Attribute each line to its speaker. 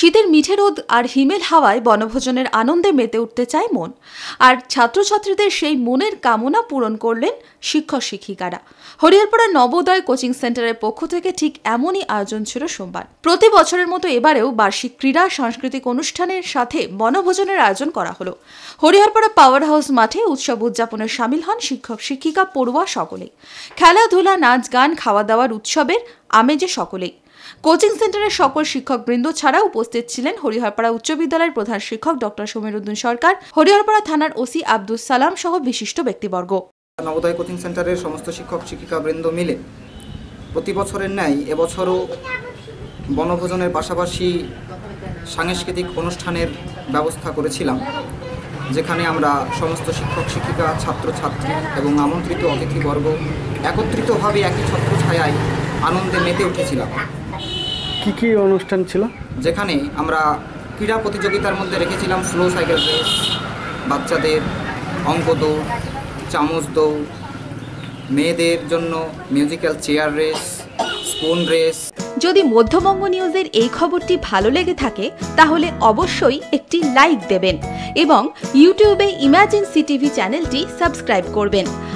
Speaker 1: শীতের মিঠে রোদ আর হিমেল হাওয়ায় বনভোজনের আনন্দে মেতে উঠতে চায় মন। আর ছাত্রছাত্রীদের সেই মনের কামনা পূরণ করলেন শিক্ষক শিক্ষিকারা। হরিহরপাড়া নবোদয় কোচিং সেন্টারের পক্ষ থেকে ঠিক এমনই আয়োজন ছিল সোমবার। প্রতি বছরের মতো এবারেও বার্ষিক ক্রীড়া সাংস্কৃতিক অনুষ্ঠানের সাথে বনভোজনের আয়োজন করা হলো। হরিহরপাড়া পাওয়ার হাউস মাঠে উৎসব উদযাপনে সামিল হন শিক্ষক শিক্ষিকা পড়ুয়া সকলেই। খেলাধুলা, নাচ, গান, খাওয়া দাওয়ার উৎসবের আমেজে সকলেই। কোচিং সেন্টারের সকল শিক্ষকবৃন্দ ছাড়া উপস্থিত ছিলেন হরিহরপাড়া উচ্চ বিদ্যালয়ের প্রধান শিক্ষক ডক্টর সমীরুদ্দিন সরকার, হরিহরপাড়া থানার ওসি আব্দুল সালাম সহ বিশিষ্ট ব্যক্তিবর্গ।
Speaker 2: নবোদয় কোচিং সেন্টারের সমস্ত শিক্ষক, শিক্ষিকাবৃন্দ মিলে প্রতি বছরের ন্যায় এবছরও বনভোজনের পাশাপাশি সাংস্কৃতিক অনুষ্ঠানের ব্যবস্থা করেছিলাম, যেখানে আমরা সমস্ত শিক্ষক, শিক্ষিকা, ছাত্রছাত্রী এবং আমন্ত্রিত অতিথিবর্গ একত্রিতভাবে একই ছত্রছায়ায় আনন্দে মেতে উঠেছিলাম।
Speaker 3: কি কি অনুষ্ঠান ছিল?
Speaker 2: যেখানে আমরা ক্রীড়া প্রতিযোগিতার মধ্যে রেখেছিলাম স্লো সাইকেল রেস বাচ্চাদের অঙ্ক দৌড় চামচ দৌড় মেয়েদের জন্য musical chair race spoon race.
Speaker 1: যদি মধ্যবঙ্গ নিউজের এই খবরটি ভালো লেগে থাকে তাহলে অবশ্যই একটি লাইক দেবেন এবং ইউটিউবে ইমাজিন সিটিভি চ্যানেলটি সাবস্ক্রাইব করবেন।